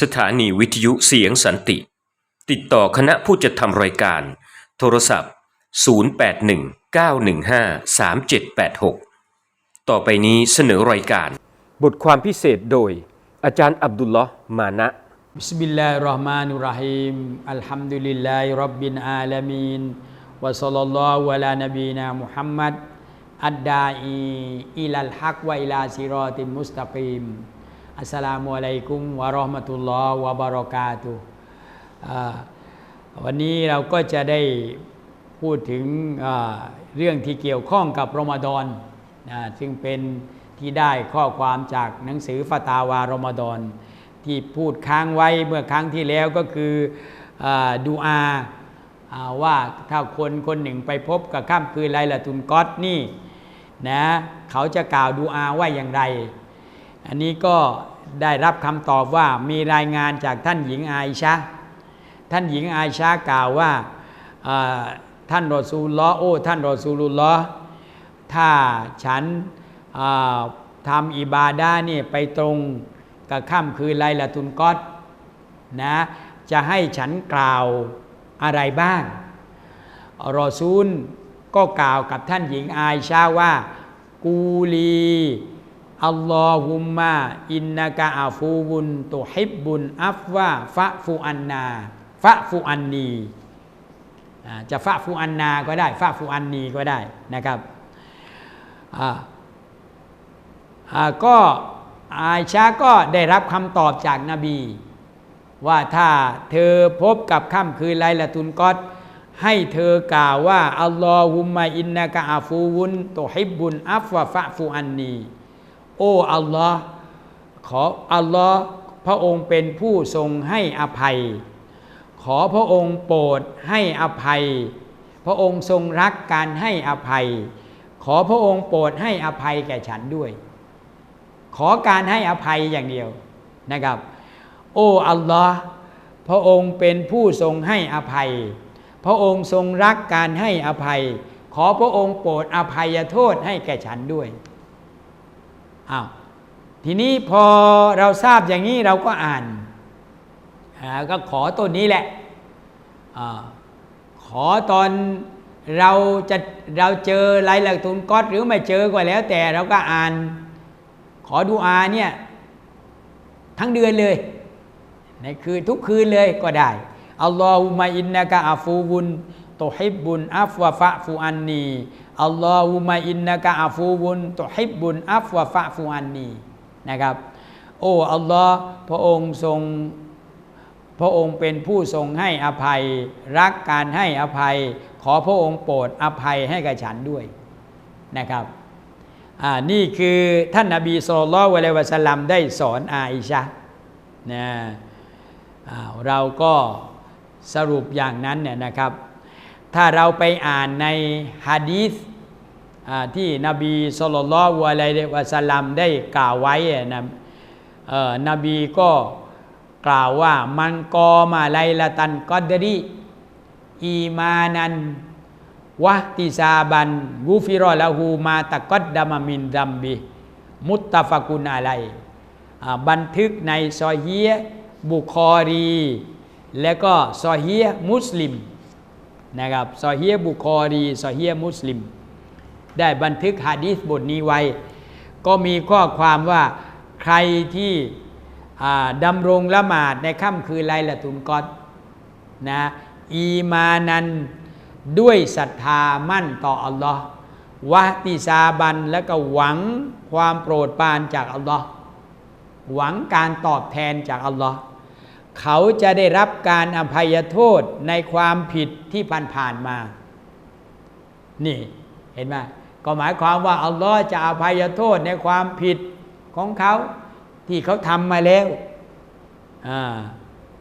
สถานีวิทยุเสียงสันติ ติดต่อคณะผู้จัดทำรายการ โทรศัพท์ 0819153786 ต่อไปนี้เสนอรายการ บทความพิเศษโดย อาจารย์อับดุลลอฮ์มานะ بسم الله الرحمن الرحيم الحمد لله رب العالمين وصلى الله على نبينا محمد الداعي إلى الحق وإلى صراط مستقيم อัสลามุอะลัยกุมวะรอห์มะตุลลอฮ์วะบารอกาตุวันนี้เราก็จะได้พูดถึงเรื่องที่เกี่ยวข้องกับรอมฎอนซึ่งเป็นที่ได้ข้อความจากหนังสือฟาตาวารอมฎอนที่พูดค้างไว้เมื่อครั้งที่แล้วก็คืออดูอาว่าถ้าคนคนหนึ่งไปพบกับข้ามคืนไรละตุนก๊อตนี่นะเขาจะกล่าวดูอาว่าอย่างไร อันนี้ก็ได้รับคำตอบว่ามีรายงานจากท่านหญิงอาอิชะท่านหญิงอาอิชะกล่าวว่าท่านรอซูลลอโอ้ท่านรอซูลุลลอฮ์ถ้าฉันทำอิบาดาเนี่ยไปตรงกับค่ำคืนไลละตุนกอตนะจะให้ฉันกล่าวอะไรบ้าง รอซูลก็กล่าวกับท่านหญิงอายชาว่า กูลี อัลลอฮุมมาอินนากะอาฟูบุนตุฮิบบุนอัฟวาฟะฟูอันนาฟะฟูอันนีจะฟะฟูอันนาก็ได้ฟะฟูอันนีก็ได้นะครับก็อาชาก็ได้รับคำตอบจากนบี ว่าถ้าเธอพบกับค่ำคืนไลละตุนกอดให้เธอกล่าวว่าอัลลอฮุมมาอินนากะอาฟูวุนตุฮิบบุนอัฟวะฟะฟูอันนี โอ้อัลลอฮ์ขออัลลอฮ์พระองค์เป็นผู้ทรงให้อภัย ขอพระองค์โปรดให้อภัย พระองค์ทรงรักการให้อภัย ขอพระองค์โปรดให้อภัยแก่ฉันด้วย ขอการให้อภัยอย่างเดียวนะครับ โอ้อัลลอฮ์พระองค์เป็นผู้ทรงให้อภัย พระองค์ทรงรักการให้อภัย ขอพระองค์โปรดอภัยโทษให้แก่ฉันด้วย อ้าวทีนี้พอเราทราบอย่างนี้เราก็อ่านาก็ขอตัวนี้แหละอขอตอนเราจะเราเจอไลลักตุนก๊อตหรือไม่เจอก็แล้ว แต่เราก็อ่าน ขอดูอาเนี่ยทั้งเดือนเลยในคืนทุกคืนเลยก็ได้อัลลอฮุมะอินนะกะอาฟูบุน ตุฮิบบุนอัฟวะฟะฟูอันนีอัลลอฮุมะอินนะกะอาฟูบุนตุฮิบบุนอัฟวะฟะฟูอันนีนะครับ โอ้อัลลอฮ์พระองค์ทรงพระองค์เป็นผู้ทรงให้อภัย รักการให้อภัย ขอพระองค์โปรดอภัยให้กับฉันด้วยนะครับอ่านี่คือท่านนาบีสุลต่านวะเลวะสลัมได้สอนอาอิชะนะอ่เราก็สรุปอย่างนั้นเนี่ยนะครับ ถ้าเราไปอ่านในฮะดีษที่นบีสุลต่านวะเลวะสลัมได้กล่าวไว้นะนบีก็กล่าวว่ามันกอมาไลละตันกอดรีอีมานันวะติซาบันกูฟิรอละหูมาตะกอดดามามินดัมบีมุตตะฟะกุนอะไรบันทึกในซอฮียบุคอรี และก็ซอฮียมุสลิม นะครับซอฮียบุคอรีซอฮียมุสลิม ได้บันทึกฮะดีษบทนี้ไว้ ก็มีข้อความว่าใครที่ดำรงละหมาดในค่ำคืนไลละตุนกอดนะอีมานันด้วยศรัทธามั่นต่ออัลลอฮ์วะติซาบันแล้วก็หวังความโปรดปรานจากอัลลอฮ์หวังการตอบแทนจากอัลลอฮ์ เขาจะได้รับการอภัยโทษในความผิดที่ผ่านๆมา นี่เห็นไหมก็หมายความว่าอัลลอฮ์จะอภัยโทษในความผิดของเขาที่เขาทำมาแล้ว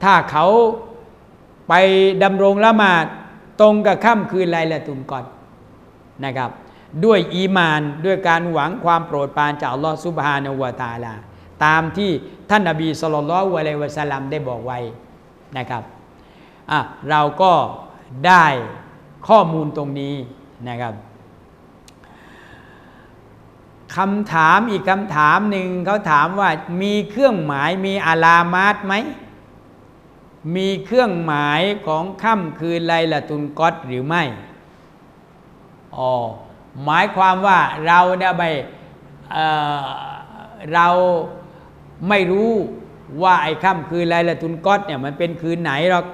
ถ้าเขาไปดำรงละหมาดตรงกับค่ำคืนไลละตุนก่อนนะครับ ด้วยอีมานด้วยการหวังความโปรดปรานจากอัลลอฮฺซุบฮานะวะตาลา ตามที่ท่านนบีสุลต่านละวะลัยวะสลัมได้บอกไว้นะครับเราก็ได้ข้อมูลตรงนี้นะครับคำถามอีกคำถามหนึ่งเขาถามว่ามีเครื่องหมายมีอาลามาตไหม มีเครื่องหมายของค่ำคืนไลละตุนกอดหรือไม่อ๋อหมายความว่าเราเนี่ยไปเเรา ไม่รู้ว่าไอ้ค่ำคืนไลละตุนกอดเนี่ยมันเป็นคืนไหนหรอก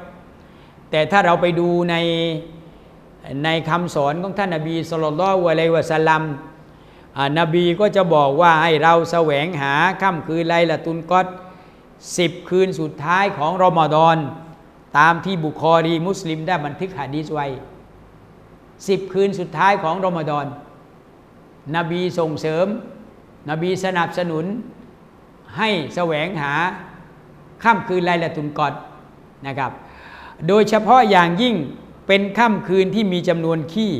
แต่ถ้าเราไปดูในในคำสอนของท่านนบีสุลต่านอะลัยวะสัลลัมนบีก็จะบอกว่าให้เราแสวงหาค่ำคืนไลละตุนกอดสิบคืนสุดท้ายของรอมฎอนตามที่บุคอรีมุสลิมได้บันทึกหะดีษไว้สิบคืนสุดท้ายของรอมฎอนนบีส่งเสริม นบีสนับสนุน ให้แสวงหาค่ำคืนไลละตุนกอดนะครับ โดยเฉพาะอย่างยิ่งเป็นค่ำคืนที่มีจำนวนขี้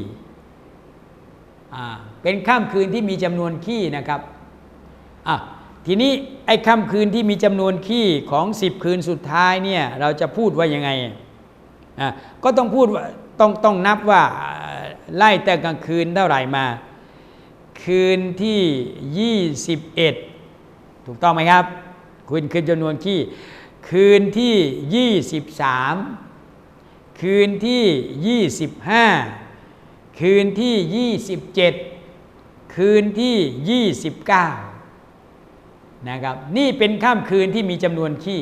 เป็นค่ำคืนที่มีจำนวนขี้นะครับอะทีนี้ไอ้ค่ำคืนที่มีจำนวนขี้ของสิบคืนสุดท้ายเนี่ยเราจะพูดว่ายังไงอะก็ต้องพูดว่าต้องต้องนับว่าไล่แต่กลางคืนเท่าไหร่มา คืนที่ 21 ถูกต้องไหมครับคืนคืนจำนวนขี้ คืนที่ 23 คืนที่ 25 คืนที่ 27 คืนที่ 29 นะครับ นี่เป็นข้ามคืนที่มีจำนวนขี้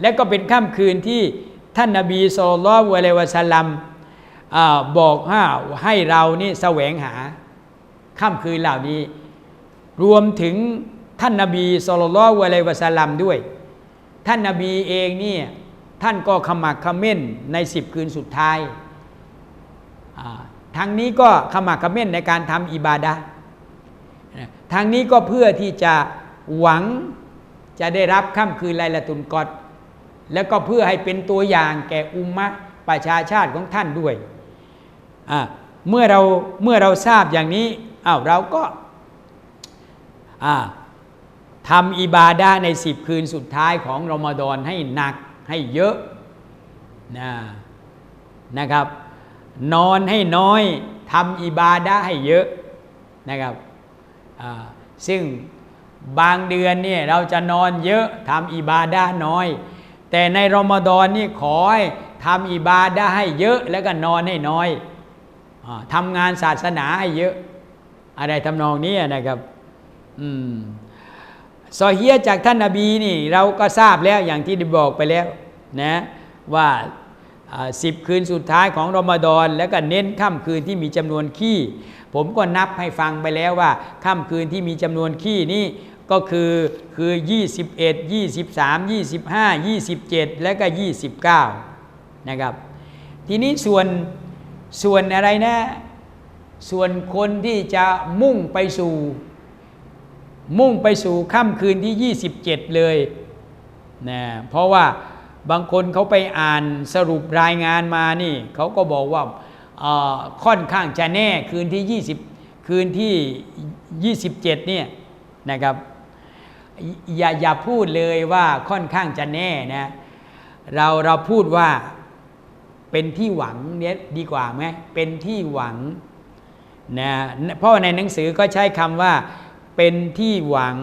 และก็เป็นข้ามคืนที่ท่านนาบีสุลต่านอะลัยวะสัลลัมอบอกให้ให้เรานี่แสวงหาค่ำคืนเหล่านี้ รวมถึง ท่านนาบีสุลต่านอะลัยวะสัลลัมด้วย ท่านนาบีเองเนี่ยท่านก็ขมักเขม้นในสิบคืนสุดท้ายทางนี้ก็ขมักเขม้นในการทำอิบาดะทางนี้ก็เพื่อที่จะหวังจะได้รับค่ำคืนไลละตุนกอดแล้วก็เพื่อให้เป็นตัวอย่างแก่อุมมะประชาชาติของท่านด้วย เมื่อเราเมื่อเราทราบอย่างนี้อ้าวเราก็อ่า ทำอิบาดาในสิบคืนสุดท้ายของรอมฎอนให้หนักให้เยอะนะนะครับ นอนให้น้อยทำอิบาดาให้เยอะนะครับซึ่งบางเดือนเนี่ยเราจะนอนเยอะทำอิบาดาน้อย แต่ในรอมฎอนนี่ขอให้ทำอิบาดาให้เยอะแล้วก็นอนให้น้อยอทำงานศาสนาให้เยอะ อะไรทำนองนี้นะครับ อืม ซอเฮียจากท่านนาบีนี่เราก็ทราบแล้วอย่างที่ได้บอกไปแล้วนะว่าสิบคืนสุดท้ายของรอมฎอนแล้วก็เน้นค่ำคืนที่มีจำนวนขี้ ผมก็นับให้ฟังไปแล้วว่าค่ำคืนที่มีจำนวนขี้นี่ก็คือคือ 21 23 25 27 และก็ 29 นะครับ ทีนี้ส่วนส่วนอะไรนะ ส่วนคนที่จะมุ่งไปสู่ มุ่งไปสู่ค่ำคืนที่ 27 เลยนะเพราะว่าบางคนเขาไปอ่านสรุปรายงานมานี่เขาก็บอกว่าค่อนข้างจะแน่คืนที่ 20 คืนที่ 27 เนี่ยนะครับอย่าอย่าพูดเลยว่าค่อนข้างจะแน่นะเราเราพูดว่าเป็นที่หวังเนี่ยดีกว่าไหมเป็นที่หวังนะเพราะในหนังสือก็ใช้คำว่า เป็นที่หวัง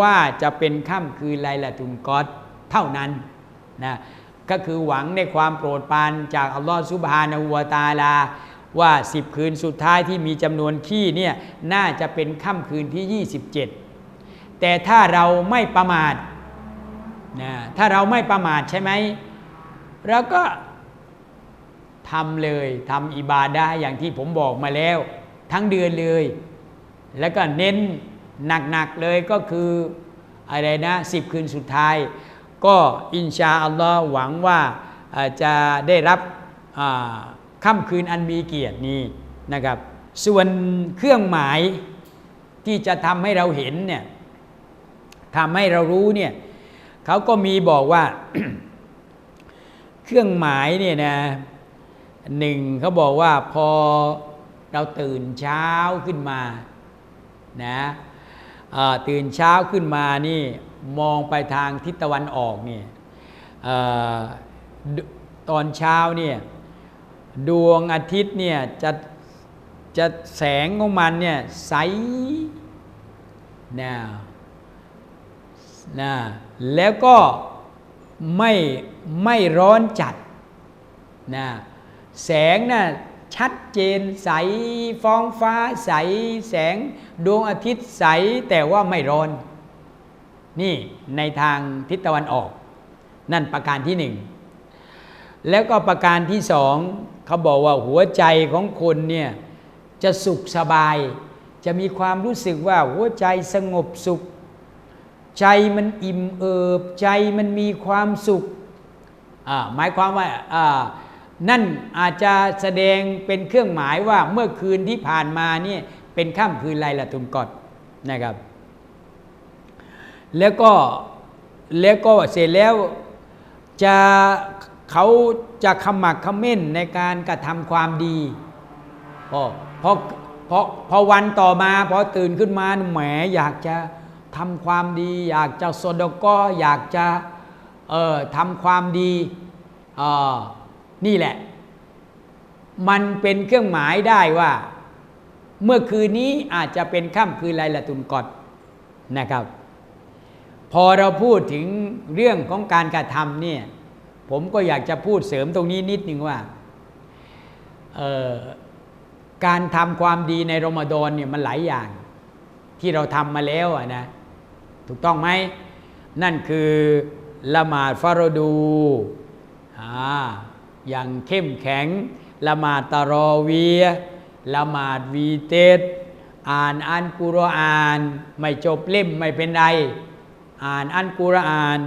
ว่าจะเป็นค่ำคืนไลละตุนกอดเท่านั้นนะก็คือหวังในความโปรดปรานจากอัลลอฮฺซุบฮานาหูวาตาลา ว่าสิบคืนสุดท้ายที่มีจำนวนขี้เนี่ยน่าจะเป็นค่ำคืนที่ 27 แต่ถ้าเราไม่ประมาทนะถ้าเราไม่ประมาทใช่ไหมเราก็ทำเลยทำอิบาดาอย่างที่ผมบอกมาแล้ว ทั้งเดือนเลย แล้วก็เน้น หนักๆเลยก็คืออะไรนะสิบคืนสุดท้าย ก็อินชาอัลลอฮ์หวังว่าจะได้รับค่ำคืนอันมีเกียรตินี้นะครับ ส่วนเครื่องหมายที่จะทำให้เราเห็นเนี่ยทำให้เรารู้เนี่ยเขาก็มีบอกว่า เครื่องหมายเนี่ยนะหนึ่งเขาบอกว่าพอเราตื่นเช้าขึ้นมานะ ตื่นเช้าขึ้นมานี่มองไปทางทิศตะวันออกเนี่ยตอนเช้าเนี่ยดวงอาทิตย์เนี่ยจะจะแสงของมันเนี่ยใสนะนะแล้วก็ไม่ไม่ร้อนจัดนะแสงน่ะ ชัดเจนใสฟองฟ้าใสแสง ดวงอาทิตย์ใสแต่ว่าไม่ร้อน นี่ในทางทิศตะวันออก นั่นประการที่หนึ่งแล้วก็ประการที่สองเขาบอกว่าหัวใจของคนเนี่ยจะสุขสบาย จะมีความรู้สึกว่าหัวใจสงบสุข ใจมันอิ่มเอิบ ใจมันมีความสุขหมายความว่า นั่นอาจจะแสดงเป็นเครื่องหมายว่าเมื่อคืนที่ผ่านมาเนี่ยเป็นค่ำคืนไลละตุนกอดนะครับ แล้วก็แล้วก็เสร็จแล้วจะเขาจะขมักเขม้นในการกระทำความดีพอพอพอพอวันต่อมาพอตื่นขึ้นมาแหมอยากจะทำความดี อยากจะสดก็อยากจะเอ่อทำความดีเอ่อ นี่แหละ มันเป็นเครื่องหมายได้ว่า เมื่อคืนนี้อาจจะเป็นค่ำคืนไลละตุนกอดนะครับ พอเราพูดถึงเรื่องของการกระทำเนี่ย ผมก็อยากจะพูดเสริมตรงนี้นิดนึงว่าการทำความดีในรอมฎอนเนี่ยมันหลายอย่าง ที่เราทำมาแล้วอะนะถูกต้องไหมนั่นคือละหมาดฟารดูอ่า อย่างเข้มแข็ง ละหมาดตารอเวียละหมาดวีเตสอ่านอันกุรอาน ไม่จบเล่มไม่เป็นไร อ่านอันกุรอาน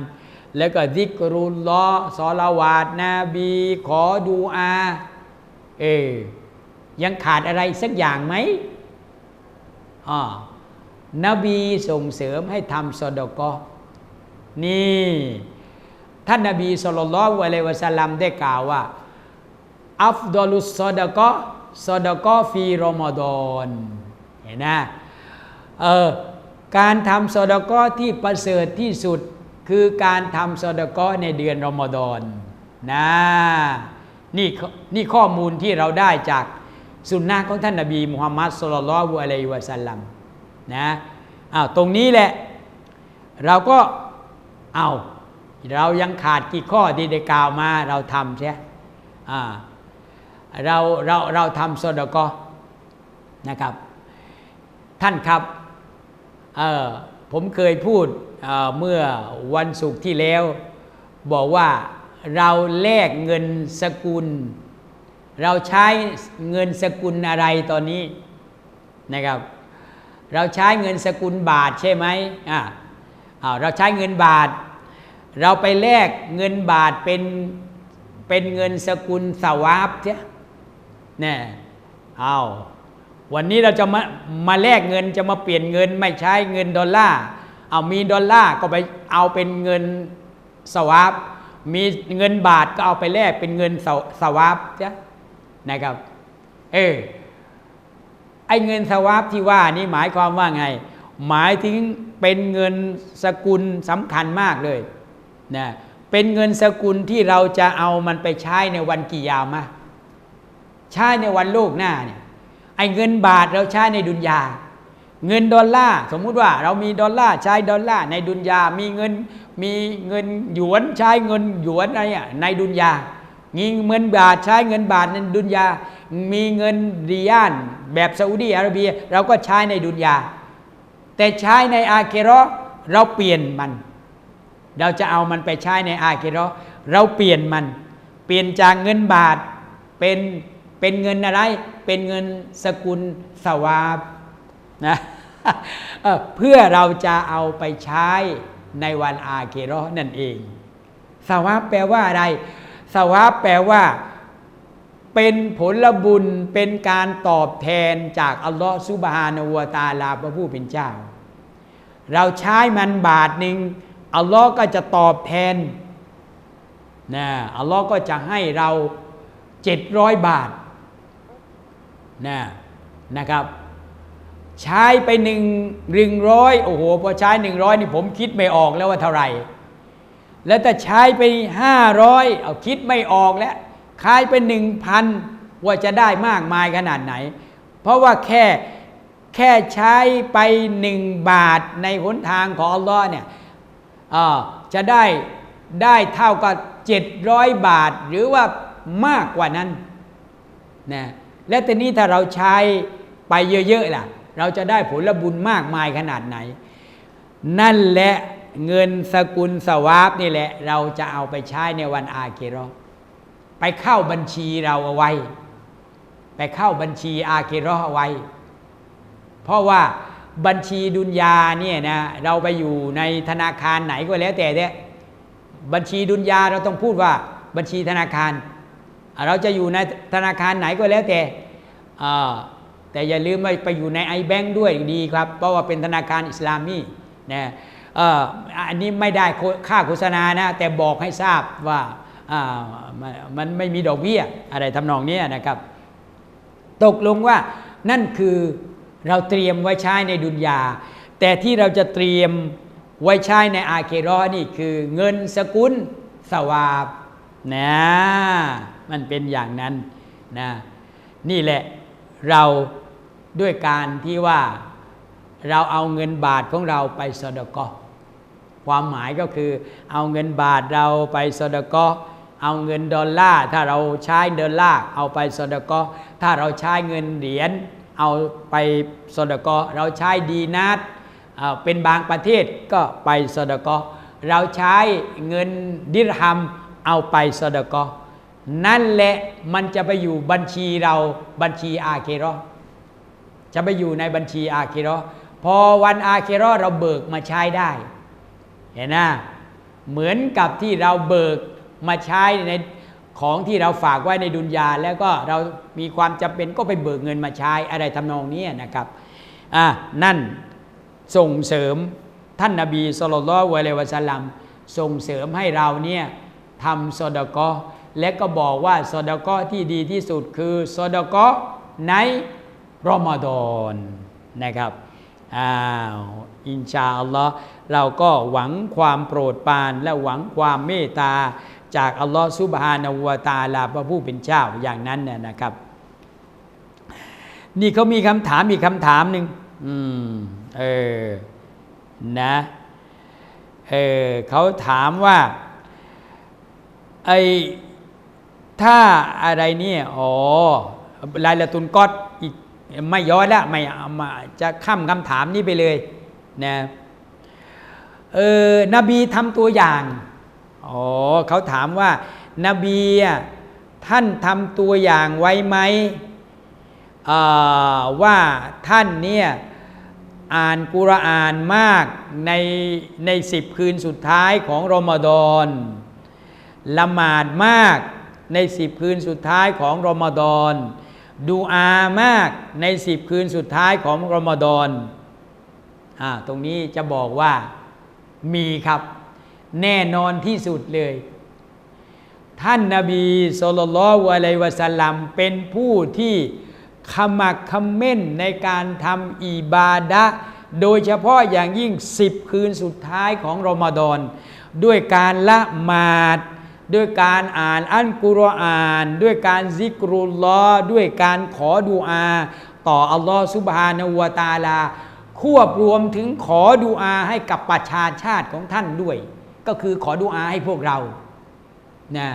แล้วก็ซิกรุลลอฮ์ซอลาวาดนาบี ขอดูอาเออยังขาดอะไรสักอย่างไหมอ่านบีส่งเสริมให้ทำสอดกอนี่ ท่านนบีสุลต่านละอะลัยวะสัลลัมได้กล่าวว่า อัฟดอลุสซอดกอซอดกอฟีรอมฎอนเห็นนะเออการทำสอดกอที่ประเสริฐที่สุดคือการทำสอดกอในเดือนรอมฎอนนะนี่นี่ข้อมูลที่เราได้จากสุนนะของท่านนบีมุฮัมมัดสุลลัลฮุอะลัยวะสัลลัมนะอ้าวตรงนี้แหละ เราก็เอา เรายังขาดกี่ข้อที่ได้กล่าวมา เราทำใช่อ่าเราเราเราทำสดกอนะครับ ท่านครับผมเคยพูดเเมื่อวันศุกร์ที่แล้ว บอกว่าเราแลกเงินสกุล เราใช้เงินสกุลอะไรตอนนี้นะครับ เราใช้เงินสกุลบาทใช่ไหมอ่าเราใช้เงินบาท เราไปแลกเงินบาทเป็นเป็นเงินสกุลสวาบใช่เนี่ยเอาวันนี้เราจะมามาแลกเงินจะมาเปลี่ยนเงินไม่ใช้เงินดอลลาร์เอามีดอลลาร์ก็ไปเอาเป็นเงินสวาบมีเงินบาทก็เอาไปแลกเป็นเงินสวสวาบใช่นะครับเออไอ้เงินสวาบที่ว่านี่หมายความว่าไง หมายถึงเป็นเงินสกุลสำคัญมากเลย นะเป็นเงินสกุลที่เราจะเอามันไปใช้ในวันกี่ยาวมาใช้ในวันโลกหน้าเนี่ยไอ้เงินบาทเราใช้ในดุนยา เงินดอลลาร์สมมุติว่าเรามีดอลลาร์ใช้ดอลลาร์ในดุนยา มีเงินมีเงินหยวนใช้เงินหยวนอะไรอะในดุนยามีเงินบาทใช้เงินบาทในดุนยา มีเงินริยานแบบซาอุดีอาระเบีย เราก็ใช้ในดุนยา แต่ใช้ในอาเคโรอเราเปลี่ยนมัน เราจะเอามันไปใช้ในอาเคโรอเราเปลี่ยนมัน เปลี่ยนจากเงินบาทเป็นเป็นเงินอะไร เป็นเงินสกุลสวาบนะเเพื่อเราจะเอาไปใช้ในวันอาเคโรอนั่นเอง สวาบแปลว่าอะไร สวาบแปลว่า เป็นผลบุญเป็นการตอบแทนจากอัลลอฮฺซุบฮานาวตาลาพระผู้เป็นเจ้า เราใช้มันบาทหนึ่ง อัลลอฮ์ก็จะตอบแทนนะอัลลอฮ์ก็จะให้เราเจ็ดร้อยบาทนะนะครับ ใช้ไปหนึ่งหนึ่งร้อยโอ้โหพอใช้หนึ่งร้อยนี่ผมคิดไม่ออกแล้วว่าเท่าไหร่ แล้วแต่ใช้ไปห้าร้อยเอาคิดไม่ออกแล้วขายไปหนึ่งพันว่าจะได้มากมายขนาดไหน เพราะว่าแค่แค่ใช้ไปหนึ่งบาทในหนทางของอัลลอฮ์เนี่ย จะได้ได้เท่ากับ 700 บาท หรือว่ามากกว่านั้นนะและแต่นี้ถ้าเราใช้ไปเยอะๆล่ะ เราจะได้ผลบุญมากมายขนาดไหน นั่นแหละเงินสกุลสวาบนี่แหละ เราจะเอาไปใช้ในวันอาเคราะห์ไปเข้าบัญชีเราเอาไว้ ไปเข้าบัญชีอาเคราะห์เอาไว้ เพราะว่า บัญชีดุนยาเนี่ยนะเราไปอยู่ในธนาคารไหนก็แล้วแต่เนี่ยบัญชีดุนยาเราต้องพูดว่าบัญชีธนาคาร เราจะอยู่ในธนาคารไหนก็แล้วแต่แต่อย่าลืมไปไปอยู่ในไอแบงด้วยดีครับ เพราะว่าเป็นธนาคารอิสลามีนะอันนี้ไม่ได้ค่าโฆษณานะแต่บอกให้ทราบว่ามันไม่มีดอกเบี้ยอะไรทำนองนี้นะครับ ตกลงว่านั่นคือ เราเตรียมไว้ใช้ในดุนยา แต่ที่เราจะเตรียมไว้ใช้ในอาเครอนี่คือเงินสกุลสวาบนะมันเป็นอย่างนั้นนะนี่แหละเราด้วยการที่ว่าเราเอาเงินบาทของเราไปสดกอความหมายก็คือเอาเงินบาทเราไปสดกอเอาเงินดอลลาร์ถ้าเราใช้ดอลลาร์เอาไปสดกอถ้าเราใช้เงินเหรียญ เอาไปสดกอเราใช้ดีนาตอ่าเป็นบางประเทศก็ไปสดกอเราใช้เงินดิรฮัมเอาไปสดกอนั่นแหละมันจะไปอยู่บัญชีเราบัญชีอาเคเรจะไปอยู่ในบัญชีอาเคิเรพอวันอาเคิเรเราเบิกมาใช้ได้ เห็นนะเหมือนกับที่เราเบิกมาใช้ใน ของที่เราฝากไว้ในดุนยาแล้วก็เรามีความจำเป็นก็ไปเบิกเงินมาใช้อะไรทำนองนี้นะครับอะนั่นส่งเสริมท่านนาบีสุลต่านะเลวะสลัมส่งเสริมให้เราเนี่ยทำซอดกอและก็บอกว่าซอดกอที่ดีที่สุดคือซอดกอในรอมฎอนนะครับอ้าวอินชาอัลลอฮ์เราก็หวังความโปรดปรานและหวังความเมตตา จากอัลลอฮ์ซุบฮานาวตาลาพระผู้เป็นเจ้าอย่างนั้นเนี่ยนะครับ นี่เขามีคำถามอีกคำถามหนึ่งอืมเออนะเออเขาถามว่าไอถ้าอะไรเนี่ยอ๋อลายละตุนกอดอีกไม่ย้อนละไม่มาจะข้ามคำถามนี้ไปเลยนะเออนบีทำตัวอย่าง อ๋อเขาถามว่า นบีท่านทำตัวอย่างไว้ไหมว่าท่านเนี่ยอ่านกุรอานมากในในสิบคืนสุดท้ายของรอมฎอนละหมาดมากในสิบคืนสุดท้ายของรอมฎอนดูอามากในสิบคืนสุดท้ายของรอมฎอนอ่าตรงนี้จะบอกว่ามีครับ แน่นอนที่สุดเลย ท่านนาบีสุลต่านละอะลัยวะสลัมเป็นผู้ที่ขมักขม้นในการทำอิบาดะโดยเฉพาะอย่างยิ่งสิบคืนสุดท้ายของรอมฎอนด้วยการละหมาด ด้วยการอ่านอัลกุรอาน ด้วยการซิกรุลลอด้วยการขอดุอา ต่ออัลลอฮ์ซุบฮานะฮูวะตาลา ควบรวมถึงขอดุอาให้กับประชาชาติของท่านด้วย ก็คือขอดุอาให้พวกเรานะ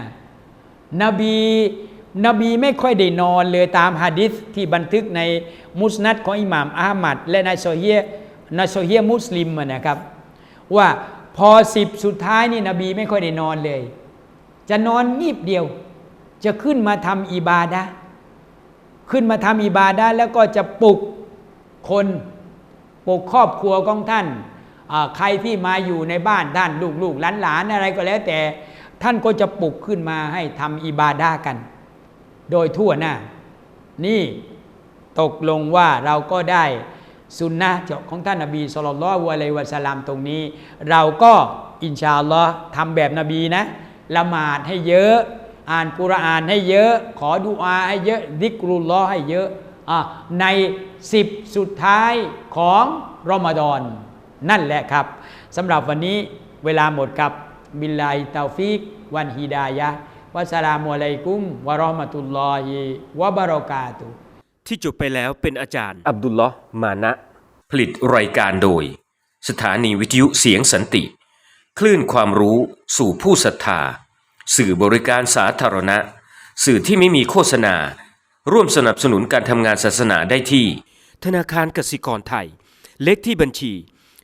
นบีนบีไม่ค่อยได้นอนเลยตามฮะดิษที่บันทึกในมุสนัดของอิหม่ามอามัดและในโซเฮียในโซเฮียมุสลิมนะครับ ว่าพอสิบสุดท้ายนี่นบีไม่ค่อยได้นอนเลย จะนอนงีบเดียว จะขึ้นมาทำอิบาดะขึ้นมาทำอิบาดะแล้วก็จะปลุกคนปลุกครอบครัวของท่าน ใครที่มาอยู่ในบ้านท่านลูกๆหลานๆอะไรก็แล้วแต่ท่านก็จะปลุกขึ้นมาให้ทำอิบาดากัน โดยทั่วหน้า นี่ตกลงว่าเราก็ได้สุนนะห์ของท่านนบีสุลต่านละอะลัยวะสลามตรงนี้ เราก็อินชาอัลลอฮ์ทำแบบนบีนะละหมาดให้เยอะ อ่านกุรอานให้เยอะ ขอดุอาให้เยอะดิกรุลลอให้เยอะอะในสิบสุดท้ายของรอมฎอน นั่นแหละครับสำหรับวันนี้เวลาหมดกับบิลลาฮิตาฟิก วันฮิดายะวัสลามุอะลัยกุมวะรอห์มะตุลลอฮิวะบาราะกาตุที่จบไปแล้วเป็นอาจารย์ อับดุลลอฮ์มานะ ผลิตรายการโดย สถานีวิทยุเสียงสันติ คลื่นความรู้สู่ผู้ศรัทธา สื่อบริการสาธารณะ สื่อที่ไม่มีโฆษณา ร่วมสนับสนุนการทำงานศาสนาได้ที่ ธนาคารกสิกรไทย เลขที่บัญชี